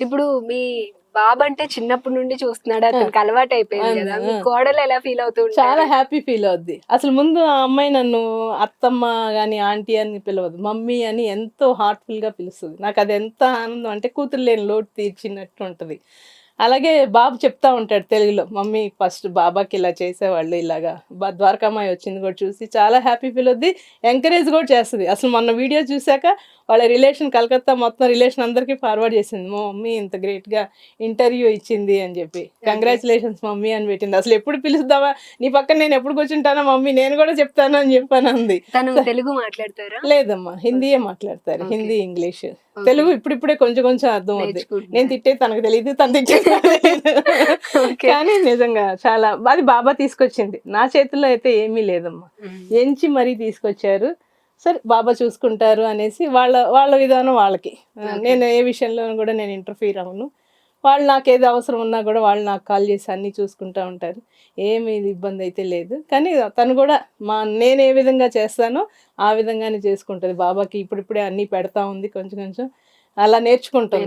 ఇప్పుడు మీ బాబు అంటే చిన్నప్పటి నుండి చూస్తున్నాడు అతనికి అలవాటు అయిపోయింది కదా. మీ కోడలు ఎలా ఫీల్ అవుతూ చాలా హ్యాపీ ఫీల్ అవుద్ది. అసలు ముందు ఆ అమ్మాయి నన్ను అత్తమ్మ కానీ ఆంటీ అని పిలవదు. మమ్మీ అని ఎంతో హార్ట్ఫుల్గా పిలుస్తుంది. నాకు అది ఎంత ఆనందం అంటే కూతురు లేని లోటు తీర్చినట్టు ఉంటది. అలాగే బాబు చెప్తా ఉంటాడు తెలుగులో మమ్మీ ఫస్ట్ బాబాకి ఇలా చేసేవాళ్ళు ఇలాగా బా ద్వారకామాయి వచ్చింది కూడా చూసి చాలా హ్యాపీ ఫీల్ అవుద్ది ఎంకరేజ్ కూడా చేస్తుంది. అసలు మొన్న వీడియో చూశాక వాళ్ళ రిలేషన్ కలకత్తా మొత్తం రిలేషన్ అందరికీ ఫార్వర్డ్ చేసింది మా మమ్మీ ఇంత great గా ఇంటర్వ్యూ ఇచ్చింది అని చెప్పి. కంగ్రాచులేషన్స్ మమ్మీ అని పెట్టింది. అసలు ఎప్పుడు పిలుస్తావా? నీ పక్కన నేను ఎప్పుడు కూర్చుంటానా మమ్మీ? నేను కూడా చెప్తాను అని చెప్పాను అంది. తెలుగు మాట్లాడతారా? లేదమ్మా హిందీయే మాట్లాడతారు. హిందీ ఇంగ్లీష్. తెలుగు ఇప్పుడిప్పుడే కొంచెం కొంచెం అర్థం నేర్చుకుంటున్నారు. నేను తిట్టే తనకు తెలియదు తను తిట్టే. కానీ నిజంగా చాలా అది బాబా తీసుకొచ్చింది నా చేతుల్లో అయితే ఏమీ లేదమ్మా. ఎంచి మరీ తీసుకొచ్చారు సరే బాబా చూసుకుంటారు అనేసి వాళ్ళ వాళ్ళ విధానం వాళ్ళకి. నేను ఏ విషయంలో కూడా నేను ఇంటర్ఫీర్ అవ్వను వాళ్ళు నాకు ఏది అవసరం ఉన్నా కూడా వాళ్ళు నాకు కాల్ చేసి అన్నీ చూసుకుంటూ ఉంటారు. ఏమి ఇబ్బంది అయితే లేదు. కానీ తను కూడా మా నేను ఏ విధంగా చేస్తానో ఆ విధంగానే చేసుకుంటుంది. బాబాకి ఇప్పుడిప్పుడే అన్నీ పెడతా ఉంది కొంచెం కొంచెం. అలా నేర్చుకుంటుంది.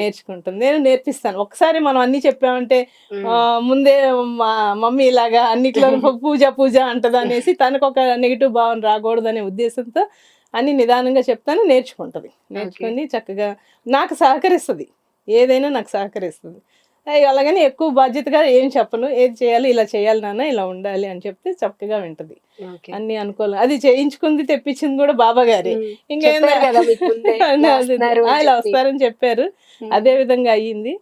నేర్చుకుంటుంది. నేను నేర్పిస్తాను. ఒకసారి మనం అన్నీ చెప్పామంటే ముందే మా మమ్మీ ఇలాగా అన్నిట్లో పూజ పూజ అంటది అనేసి తనకు ఒక నెగిటివ్ భావన రాకూడదనే ఉద్దేశంతో అన్ని నిదానంగా చెప్తాను నేర్చుకుంటది. నేర్చుకొని చక్కగా నాకు సహకరిస్తుంది. ఏదైనా నాకు సహకరిస్తుంది అలాగని ఎక్కువ బాధ్యతగా ఏం చెప్పను ఏది చేయాలి ఇలా చేయాలి నాన్న ఇలా ఉండాలి అని చెప్తే చక్కగా వింటది. అన్ని అనుకోవాలి అది చేయించుకుంది తెప్పించింది కూడా బాబా గారి. ఇంకేం ఇలా. వస్తారని చెప్పారు. అదే విధంగా అయ్యింది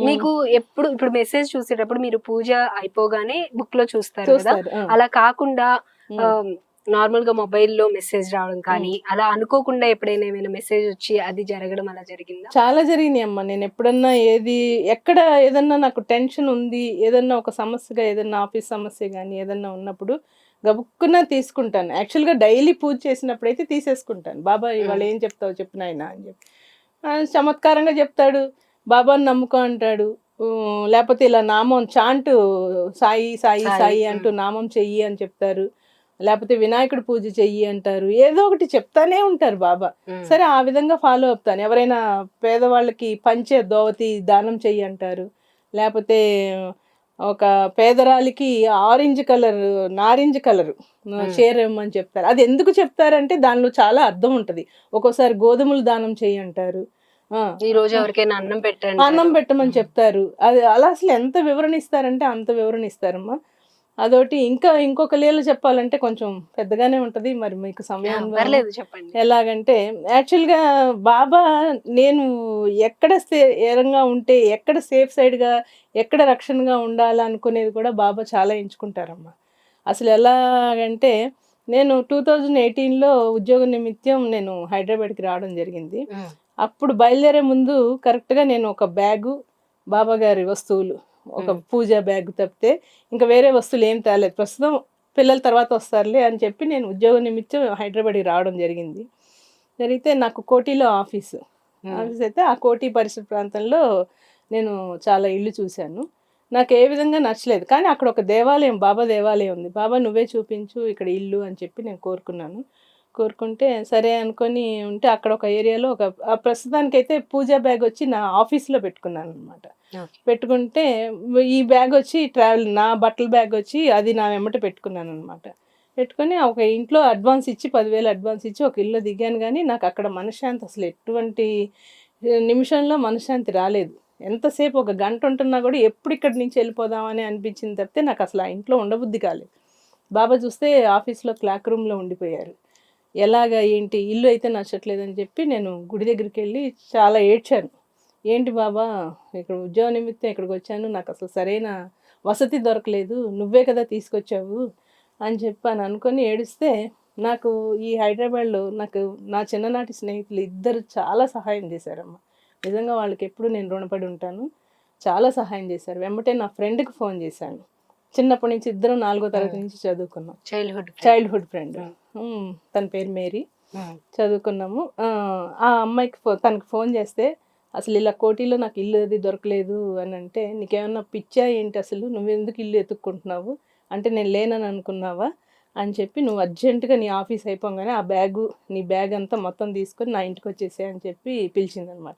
మీకు ఎప్పుడు ఇప్పుడు మెసేజ్ చూసేటప్పుడు మీరు పూజ అయిపోగానే బుక్లో చూస్తారు కదా. అలా కాకుండా. నార్మల్గా మొబైల్లో మెసేజ్ రావడం కానీ అలా అనుకోకుండా ఎప్పుడైనా ఏమైనా మెసేజ్ వచ్చి అది జరగడం అలా జరిగిందా? చాలా జరిగినాయి అమ్మ. నేను ఎప్పుడన్నా ఏది ఎక్కడ ఏదన్నా నాకు టెన్షన్ ఉంది ఏదన్నా ఒక సమస్యగా ఏదన్నా ఆఫీస్ సమస్య కానీ ఏదన్నా ఉన్నప్పుడు గబుక్కున తీసుకుంటాను. యాక్చువల్గా డైలీ పూజ చేసినప్పుడు అయితే తీసేసుకుంటాను. బాబా ఇవాళ ఏం చెప్తావు? చెప్పు నాయనా అని చెప్పి. చమత్కారంగా చెప్తాడు. బాబాని నమ్ముకో అంటాడు. లేకపోతే ఇలా నామం చాంటు సాయి సాయి సాయి. అంటూ నామం చెయ్యి అని చెప్తారు. లేకపోతే వినాయకుడు పూజ చెయ్యి అంటారు. ఏదో ఒకటి చెప్తానే ఉంటారు బాబా. సరే ఆ విధంగా ఫాలో అవుతాను. ఎవరైనా పేదవాళ్ళకి పంచే దోవతి దానం చెయ్యి అంటారు. లేకపోతే ఒక పేదరాలికి ఆరెంజ్ కలర్ నారింజ కలర్ చీర ఇమ్మని చెప్తారు. అది ఎందుకు చెప్తారంటే దానిలో చాలా అర్థం ఉంటది. ఒక్కోసారి గోధుమలు దానం చెయ్యి అంటారు. ఈ రోజు ఎవరికైనా అన్నం పెట్టండి అన్నం పెట్టమని చెప్తారు. అది అలా అసలు ఎంత వివరణ ఇస్తారంటే అంత వివరణ ఇస్తారమ్మా. అదొకటి. ఇంకా ఇంకొక లీల చెప్పాలంటే కొంచెం పెద్దగానే ఉంటది. మరి మీకు సమయం పర్లేదు చెప్పండి. ఎలాగంటే యాక్చువల్గా బాబా నేను ఎక్కడ స్థిరంగా ఉంటే ఎక్కడ సేఫ్ సైడ్గా ఎక్కడ రక్షణగా ఉండాలి అనుకునేది కూడా బాబా చాలా ఎంచుకుంటారమ్మా. అసలు ఎలాగంటే నేను టూ థౌజండ్ ఎయిటీన్లో ఉద్యోగ నిమిత్తం నేను హైదరాబాద్కి రావడం జరిగింది. అప్పుడు బయలుదేరే ముందు కరెక్ట్గా నేను ఒక బ్యాగు బాబా గారి వస్తువులు ఒక. పూజ బ్యాగ్ తప్పితే ఇంకా వేరే వస్తువులు ఏం తేలేదు. ప్రస్తుతం పిల్లల తర్వాత వస్తారులే అని చెప్పి నేను ఉద్యోగ నిమిత్తం హైదరాబాద్కి రావడం జరిగింది. జరిగితే నాకు కోటిలో ఆఫీసు. ఆఫీస్ అయితే ఆ కోటి పరిసర ప్రాంతంలో నేను చాలా ఇల్లు చూశాను. నాకు ఏ విధంగా నచ్చలేదు. కానీ అక్కడ ఒక దేవాలయం బాబా దేవాలయం ఉంది. బాబా నువ్వే చూపించు ఇక్కడ ఇల్లు అని చెప్పి నేను కోరుకున్నాను. కోరుకుంటే సరే అనుకొని ఉంటే అక్కడ ఒక ఏరియాలో ఒక ఆ ప్రస్తుతానికైతే పూజా బ్యాగ్ వచ్చి నా ఆఫీస్లో పెట్టుకున్నాను అనమాట. పెట్టుకుంటే ఈ బ్యాగ్ వచ్చి ట్రావెల్ నా బట్టల బ్యాగ్ వచ్చి అది నా వెంబట పెట్టుకున్నాను అనమాట పెట్టుకొని ఒక ఇంట్లో అడ్వాన్స్ ఇచ్చి పదివేలు అడ్వాన్స్ ఇచ్చి ఒక ఇల్లు దిగాను కానీ నాకు అక్కడ మనశ్శాంతి అసలు ఎటువంటి నిమిషంలో మనశ్శాంతి రాలేదు. ఎంతసేపు ఒక గంట ఉంటున్నా కూడా ఎప్పుడు ఇక్కడి నుంచి వెళ్ళిపోదామని అనిపించింది తప్పితే నాకు అసలు ఆ ఇంట్లో ఉండబుద్ధి కాలేదు. బాబా చూస్తే ఆఫీస్లో క్లాక్ రూమ్లో ఉండిపోయారు. ఎలాగా ఏంటి? ఇల్లు అయితే నచ్చట్లేదని చెప్పి నేను గుడి దగ్గరికి వెళ్ళి చాలా ఏడ్చాను. ఏంటి బాబా ఇక్కడ ఉద్యోగ నిమిత్తం ఇక్కడికి వచ్చాను నాకు అసలు సరైన వసతి దొరకలేదు నువ్వే కదా తీసుకొచ్చావు అని చెప్పాను అనుకొని ఏడిస్తే నాకు ఈ హైదరాబాద్లో నాకు నా చిన్ననాటి స్నేహితులు ఇద్దరు చాలా సహాయం చేశారమ్మా. నిజంగా వాళ్ళకి ఎప్పుడు నేను రుణపడి ఉంటాను. చాలా సహాయం చేశారు. వెంబటే నా ఫ్రెండ్కి ఫోన్ చేశాను. చిన్నప్పటి నుంచి ఇద్దరు నాలుగో తరగతి నుంచి చదువుకున్నాం. Childhood childhood friend. తన పేరు మేరీ. చదువుకున్నాము. ఆ, అమ్మాయికి ఫో తనకి ఫోన్ చేస్తే అసలు ఇలా కోటిలో నాకు ఇల్లు అది దొరకలేదు అని అంటే నీకేమన్నా పిచ్చా ఏంటి అసలు? నువ్వెందుకు ఇల్లు ఎత్తుక్కుంటున్నావు అంటే నేను లేనని అనుకున్నావా? అని చెప్పి నువ్వు అర్జెంటుగా నీ ఆఫీస్ అయిపోగానే ఆ బ్యాగు నీ బ్యాగ్ అంతా మొత్తం తీసుకొని నా ఇంటికి వచ్చేసే అని చెప్పి పిలిచిందనమాట.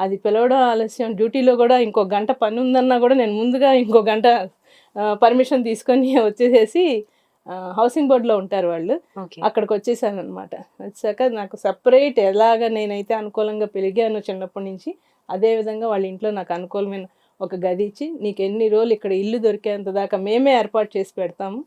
అది పిలవడం ఆలస్యం. డ్యూటీలో కూడా ఇంకో గంట పని ఉందన్నా కూడా నేను ముందుగా ఇంకో గంట పర్మిషన్ తీసుకొని వచ్చేసేసి హౌసింగ్ బోర్డులో ఉంటారు వాళ్ళు. అక్కడికి వచ్చేసాను అనమాట వచ్చాక నాకు సపరేట్ ఎలాగ నేనైతే అనుకూలంగా పెరిగాను చిన్నప్పటి నుంచి అదే విధంగా వాళ్ళ ఇంట్లో నాకు అనుకూలమైన ఒక గది ఇచ్చి నీకు ఎన్ని రోజులు ఇక్కడ ఇల్లు దొరికేంత దాకా మేమే ఏర్పాటు చేసి పెడతాము.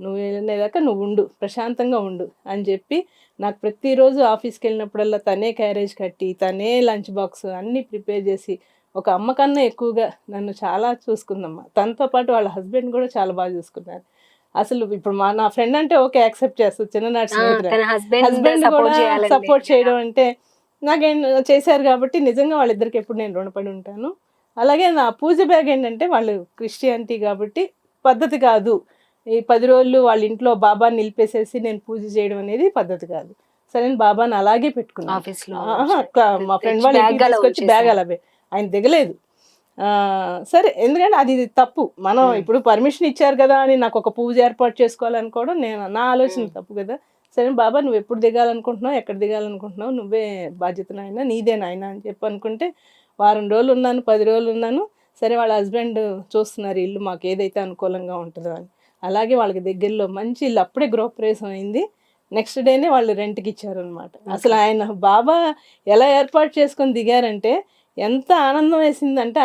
నువ్వు వెళ్ళేదాకా నువ్వు ఉండు ప్రశాంతంగా ఉండు అని చెప్పి నాకు ప్రతిరోజు ఆఫీస్కి వెళ్ళినప్పుడల్లా తనే క్యారేజ్ కట్టి తనే లంచ్ బాక్స్ అన్నీ ప్రిపేర్ చేసి ఒక అమ్మ కన్నా ఎక్కువగా నన్ను చాలా చూసుకుందమ్మా. తనతో పాటు వాళ్ళ హస్బెండ్ కూడా చాలా బాగా చూసుకున్నారు. అసలు ఇప్పుడు మా నా ఫ్రెండ్ అంటే ఓకే యాక్సెప్ట్ చేస్తుంది చిన్ననాటి స్నేహితురాలు. తన హస్బెండ్ కూడా సపోర్ట్ చేయడం అంటే నాకేం చేశారు కాబట్టి నిజంగా వాళ్ళిద్దరికి ఎప్పుడు నేను రుణపడి ఉంటాను. అలాగే నా పూజ బ్యాగ్ ఏంటంటే వాళ్ళు క్రిస్టియానిటీ కాబట్టి పద్ధతి కాదు. ఈ పది రోజులు వాళ్ళ ఇంట్లో బాబాని నిలిపేసేసి నేను పూజ చేయడం అనేది పద్ధతి కాదు. సరే నేను బాబాని అలాగే పెట్టుకున్నాను. మా ఫ్రెండ్ వాళ్ళ తీసుకొచ్చి బ్యాగ్ ఉంచేసారు. అలా పె- ఆయన దిగలేదు. సరే ఎందుకంటే అది తప్పు. మనం. ఇప్పుడు పర్మిషన్ ఇచ్చారు కదా అని నాకు ఒక పూజ ఏర్పాటు చేసుకోవాలనుకోవడం నేను నా ఆలోచన. తప్పు కదా. సరే బాబా నువ్వు ఎప్పుడు దిగాలనుకుంటున్నావు? ఎక్కడ దిగాలనుకుంటున్నావు? నువ్వే బాధ్యత నాయన నీదే నాయన అని చెప్పి అనుకుంటే వారం రోజులు ఉన్నాను పది రోజులు ఉన్నాను. సరే వాళ్ళ హస్బెండ్ చూస్తున్నారు ఇల్లు మాకు ఏదైతే అనుకూలంగా ఉంటుందో అని. అలాగే వాళ్ళకి దగ్గరలో మంచి ఇల్లు అప్పుడే గృహప్రవేశం అయింది. నెక్స్ట్ డేనే వాళ్ళు రెంట్కి ఇచ్చారనమాట అసలు ఆయన బాబా ఎలా ఏర్పాటు చేసుకొని దిగారంటే ఎంత ఆనందం వేసిందంటే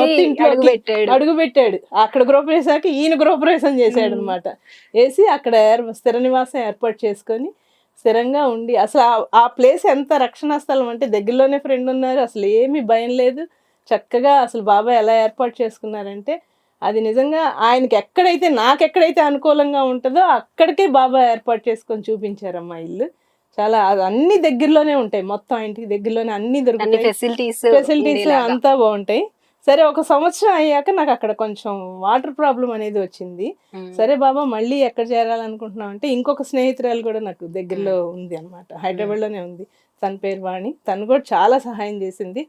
కొత్త ఇంట్లోకి అడుగు పెట్టాడు అడుగు పెట్టాడు అక్కడ గృహప్రవేశానికి ఈయన గృహప్రవేశం చేశాడు అనమాట వేసి అక్కడ స్థిర నివాసం ఏర్పాటు చేసుకొని స్థిరంగా ఉండి అసలు ఆ- ప్లేస్ ఎంత రక్షణ స్థలం అంటే దగ్గరలోనే ఫ్రెండ్ ఉన్నారు. అసలు ఏమీ భయం లేదు. చక్కగా అసలు బాబా ఎలా ఏర్పాటు చేసుకున్నారంటే అది నిజంగా ఆయనకి ఎక్కడైతే నాకు ఎక్కడైతే అనుకూలంగా ఉంటుందో అక్కడికే బాబా ఏర్పాటు చేసుకొని చూపించారమ్మా ఇల్లు. చాలా అది అన్ని దగ్గరలోనే ఉంటాయి. మొత్తం ఇంటికి దగ్గరలోనే అన్ని దొరుకుతాయి. ఫెసిలిటీస్ ఫెసిలిటీస్ అంతా బాగుంటాయి. సరే ఒక సంవత్సరం అయ్యాక నాకు అక్కడ కొంచెం వాటర్ ప్రాబ్లం అనేది వచ్చింది. సరే బాబా మళ్ళీ ఎక్కడ చేరాలనుకుంటున్నాం అంటే ఇంకొక స్నేహితురాలు కూడా నాకు దగ్గరలో ఉంది అనమాట హైదరాబాద్లోనే ఉంది. తన పేరు వాణి. తను కూడా చాలా సహాయం చేసింది.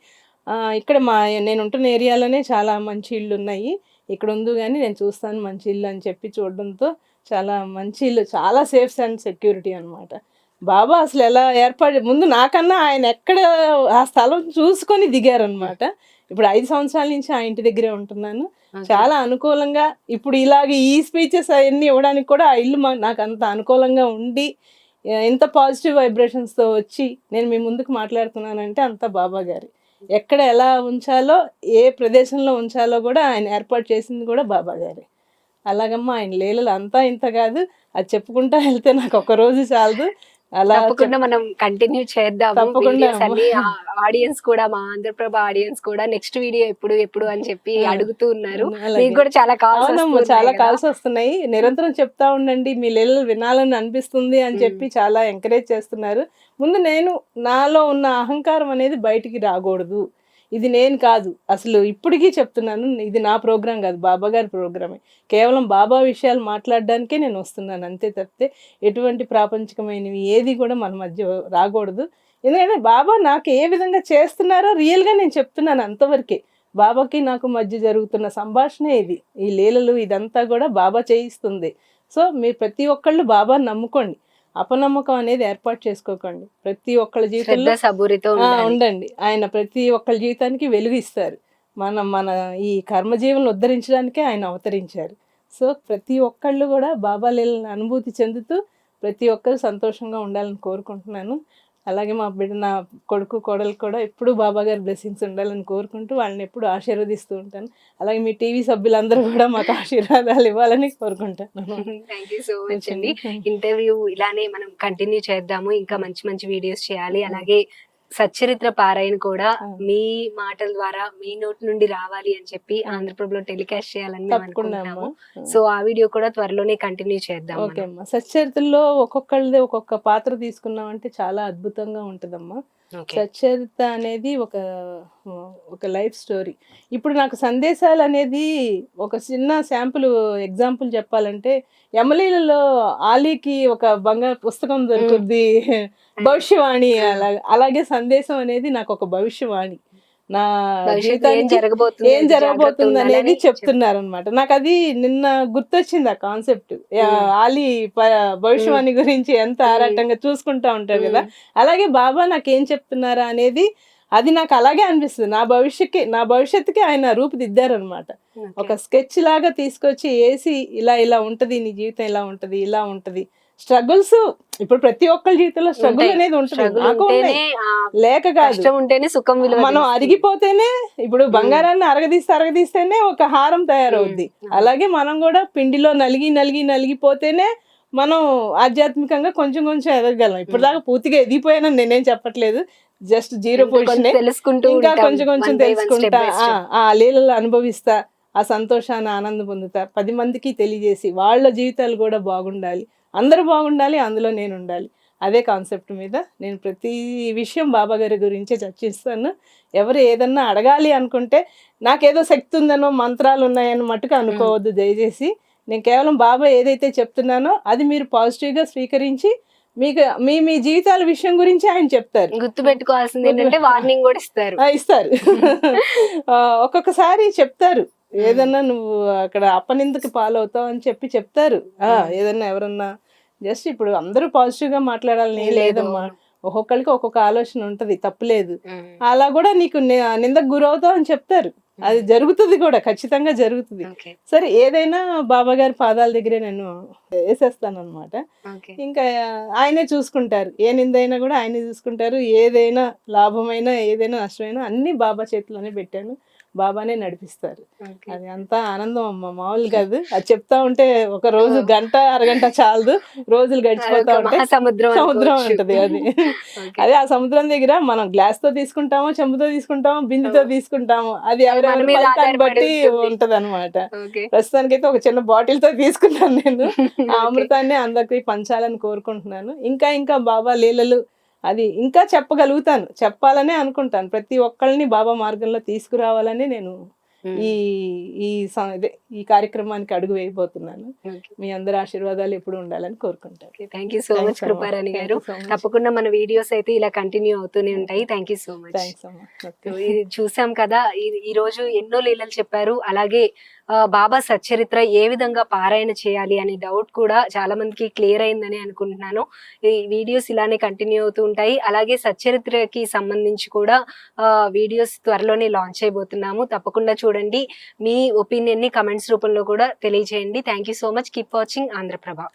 ఇక్కడ మా నేను ఉంటున్న ఏరియాలోనే చాలా మంచి ఇళ్ళు ఉన్నాయి. ఇక్కడ ఉంది కానీ నేను చూస్తాను మంచి ఇల్లు అని చెప్పి చూడడంతో చాలా మంచి ఇల్లు చాలా సేఫ్స్ అండ్ సెక్యూరిటీ అన్నమాట. బాబా అసలు ఎలా ఏర్పాటు ముందు నాకన్నా ఆయన ఎక్కడ ఆ స్థలం చూసుకొని దిగారనమాట. ఇప్పుడు ఐదు సంవత్సరాల నుంచి ఆ ఇంటి దగ్గరే ఉంటున్నాను. చాలా అనుకూలంగా ఇప్పుడు ఇలాగ ఈ స్పీచెస్ అవన్నీ ఇవ్వడానికి కూడా ఆ ఇల్లు మా- నాకు అంత అనుకూలంగా ఉండి ఎంత పాజిటివ్ వైబ్రేషన్స్తో వచ్చి నేను మీ ముందుకు మాట్లాడుతున్నానంటే అంతా బాబా గారి. ఎక్కడ ఎలా ఉంచాలో ఏ ప్రదేశంలో ఉంచాలో కూడా ఆయన ఏర్పాటు చేసింది కూడా బాబా గారి. అలాగమ్మా ఆయన లీలలు అంతా ఇంత కాదు. అది చెప్పుకుంటా వెళ్తే నాకు ఒక రోజు చాలదు. అలా తప్పకుండా మనం కంటిన్యూ చేద్దాం తప్పకుండా. వీడియోస్ అన్ని. ఆడియన్స్ కూడా మా ఆంధ్రప్రభ ఆడియన్స్ కూడా నెక్స్ట్ వీడియో ఎప్పుడు ఎప్పుడు అని చెప్పి. అడుగుతూ ఉన్నారు. మీకు కూడా చాలా కాల్స్ చాలా కాల్స్ వస్తున్నాయి. నిరంతరం చెప్తా ఉండండి. మీ లీలలు వినాలని అనిపిస్తుంది అని చెప్పి చాలా ఎంకరేజ్ చేస్తున్నారు. ముందు నేను నాలో ఉన్న అహంకారం అనేది బయటికి రాకూడదు. ఇది నేను కాదు. అసలు ఇప్పటికీ చెప్తున్నాను ఇది నా ప్రోగ్రాం కాదు బాబా గారి ప్రోగ్రామే. కేవలం బాబా విషయాలు మాట్లాడడానికే నేను వస్తున్నాను అంతే తప్పితే ఎటువంటి ప్రాపంచికమైనవి ఏది కూడా మన మధ్య రాకూడదు. ఎందుకంటే బాబా నాకు ఏ విధంగా చేస్తున్నారో రియల్గా నేను చెప్తున్నాను అంతవరకే. బాబాకి నాకు మధ్య జరుగుతున్న సంభాషణ ఇది. ఈ లీలలు ఇదంతా కూడా బాబా చేయిస్తుంది. సో మీరు ప్రతి ఒక్కళ్ళు బాబా నమ్ముకోండి. అపనమ్మకం అనేది ఏర్పాటు చేసుకోకండి. ప్రతి ఒక్కళ్ళ జీవితంలో సబూరితో. ఉండండి. ఆయన ప్రతి ఒక్కళ్ళ జీవితానికి వెలుగు ఇస్తారు. మన మన ఈ కర్మజీవులను ఉద్ధరించడానికే ఆయన అవతరించారు. సో ప్రతి ఒక్కళ్ళు కూడా బాబా లీలని అనుభూతి చెందుతూ ప్రతి ఒక్కరు సంతోషంగా ఉండాలని కోరుకుంటున్నాను. అలాగే మా బిడ్డ నా కొడుకు కోడలు కూడా ఎప్పుడూ బాబా గారి బ్లెస్సింగ్స్ ఉండాలని కోరుకుంటూ వాళ్ళని ఎప్పుడు ఆశీర్వదిస్తూ ఉంటాను. అలాగే మీ టీవీ సభ్యులందరూ కూడా మాకు ఆశీర్వాదాలు ఇవ్వాలని కోరుకుంటాను థ్యాంక్ యూ సో మచ్ అండి. ఇంటర్వ్యూ ఇలానే మనం కంటిన్యూ చేద్దాము. ఇంకా మంచి మంచి వీడియోస్ చేయాలి. అలాగే సచ్చరిత్ర పారాయణ కూడా. మీ మాటల ద్వారా మీ నోటి నుండి రావాలి అని చెప్పి ఆంధ్రప్రభలో టెలికాస్ట్ చేయాలని అనుకుంటున్నాము. సో ఆ వీడియో కూడా త్వరలోనే కంటిన్యూ చేద్దాం ఓకే. అమ్మా. సచ్చరిత్రలో ఒక్కొక్కళ్ళది ఒక్కొక్క పాత్ర తీసుకున్నామంటే చాలా అద్భుతంగా ఉంటుందమ్మా. సచ్చరిత అనేది ఒక ఒక లైఫ్ స్టోరీ. ఇప్పుడు నాకు సందేశాలు అనేది ఒక చిన్న శాంపుల్ ఎగ్జాంపుల్ చెప్పాలంటే యమలీలలో ఆలీకి ఒక బంగారు పుస్తకం దొరుకుద్ది. భవిష్యవాణి అలా అలాగే సందేశం అనేది నాకు ఒక భవిష్యవాణి. నా భవిష్యత్తులో ఏం జరగబోతుంది ఏం అనేది చెప్తున్నారు అనమాట నాకు అది నిన్న గుర్తొచ్చింది ఆ కాన్సెప్ట్. ఆలి భవిష్యవాణి గురించి ఎంత. ఆరాటంగా చూసుకుంటా ఉంటారు కదా. అలాగే బాబా నాకు ఏం చెప్తున్నారా అనేది అది నాకు అలాగే అనిపిస్తుంది. నా భవిష్యత్కి నా భవిష్యత్తుకి ఆయన రూపుదిద్దారనమాట ఒక స్కెచ్ లాగా తీసుకొచ్చి వేసి ఇలా ఇలా ఉంటది నీ జీవితం ఇలా ఉంటది ఇలా ఉంటది. స్ట్రగుల్స్ ఇప్పుడు ప్రతి ఒక్కరి జీవితంలో స్ట్రగుల్. అనేది ఉంటుంది. లేక కాదు. కష్టం ఉంటేనే సుఖం విలువ మనం. అరిగిపోతేనే ఇప్పుడు బంగారాన్ని అరగదీస్తే అరగదీస్తేనే ఒక హారం తయారవుద్ది. అలాగే మనం కూడా పిండిలో నలిగి నలిగి నలిగిపోతేనే మనం ఆధ్యాత్మికంగా కొంచెం కొంచెం ఎదగగలం. ఇప్పటిదాకా పూర్తిగా ఎదిగిపోయానని నేనేం చెప్పట్లేదు. జస్ట్ జీరో పొజిషన్ తెలుసుకుంటూ ఇంకా. కొంచెం కొంచెం తెలుసుకుంటా. ఆ లీలలో అనుభవిస్తా ఆ సంతోషాన్ని ఆనందం పొందుతా పది మందికి తెలియజేసి వాళ్ళ జీవితాలు కూడా బాగుండాలి. అందరూ బాగుండాలి అందులో నేను ఉండాలి అదే కాన్సెప్ట్ మీద నేను ప్రతి విషయం బాబా గారి గురించే చర్చిస్తాను. ఎవరు ఏదన్నా అడగాలి అనుకుంటే నాకేదో శక్తి ఉందనో మంత్రాలు ఉన్నాయని మటుకు అనుకోవద్దు దయచేసి. నేను కేవలం బాబా ఏదైతే చెప్తున్నానో అది మీరు పాజిటివ్గా స్వీకరించి మీకు మీ మీ జీవితాల విషయం గురించి ఆయన చెప్తారు. గుర్తు పెట్టుకోవాల్సింది ఏంటంటే వార్నింగ్ కూడా ఇస్తారు. ఇస్తారు. ఒక్కొక్కసారి చెప్తారు. ఏదన్నా నువ్వు అక్కడ అప్పనిందుకు పాలవుతావు అని చెప్పి చెప్తారు. ఆ, ఏదన్నా ఎవరన్నా జస్ట్ ఇప్పుడు అందరూ పాజిటివ్గా మాట్లాడాలని లేదమ్మా. ఒక్కొక్కరికి ఒక్కొక్క ఆలోచన ఉంటది తప్పులేదు. అలా కూడా నీకు నిందకు గురవుతావు అని చెప్తారు. అది జరుగుతుంది కూడా ఖచ్చితంగా జరుగుతుంది. సరే ఏదైనా బాబా గారి పాదాల దగ్గరే నేను వేసేస్తాను అనమాట ఇంకా ఆయనే చూసుకుంటారు. ఏ నిందైనా కూడా ఆయనే చూసుకుంటారు. ఏదైనా లాభమైనా ఏదైనా నష్టమైనా అన్ని బాబా చేతిలోనే పెట్టాను. బాబానే నడిపిస్తారు. అది అంతా ఆనందం అమ్మ. మామూలు కాదు. అది చెప్తా ఉంటే ఒక రోజు గంట అరగంట చాలదు. రోజులు గడిచిపోతా ఉంటాయి సముద్రం. ఉంటది అది. అదే ఆ సముద్రం దగ్గర మనం గ్లాస్తో తీసుకుంటాము చెంబుతో తీసుకుంటాము బిందుతో తీసుకుంటాము అది ఎవరెవరి ఫలితాన్ని బట్టి ఉంటుంది. అనమాట ప్రస్తుతానికైతే ఒక చిన్న బాటిల్తో తీసుకున్నాను నేను. ఆ. అమృతాన్ని అందరికి పంచాలని కోరుకుంటున్నాను. ఇంకా ఇంకా బాబా లీలలు అది ఇంకా చెప్పగలుగుతాను. చెప్పాలనే అనుకుంటాను. ప్రతి ఒక్కళ్ళని బాబా మార్గంలో తీసుకురావాలని నేను ఈ ఈ ఈ కార్యక్రమానికి అడుగు వేయబోతున్నాను. మీ అందరి ఆశీర్వాదాలు ఎప్పుడు ఉండాలని కోరుకుంటాను. Thank you so much. Kruparani garu. తప్పకుండా మన వీడియోస్ అయితే ఇలా కంటిన్యూ అవుతూనే ఉంటాయి. Thank you so much. ఇది చూసాం కదా ఈ- రోజు ఎన్నో లీలలు చెప్పారు. అలాగే బాబా సచ్చరిత్ర ఏ విధంగా పారాయణ చేయాలి అనే డౌట్ కూడా చాలా మందికి క్లియర్ అయిందని అనుకుంటున్నాను. ఈ వీడియోస్ ఇలానే కంటిన్యూ అవుతూ ఉంటాయి. అలాగే సచ్చరిత్రకి సంబంధించి కూడా వీడియోస్ త్వరలోనే లాంచ్ అయిపోతున్నాము. తప్పకుండా చూడండి. చూడండి మీ ఒపీనియన్ని కమెంట్స్ రూపంలో కూడా తెలియజేయండి. Thank you so much keep watching Andhra Prabha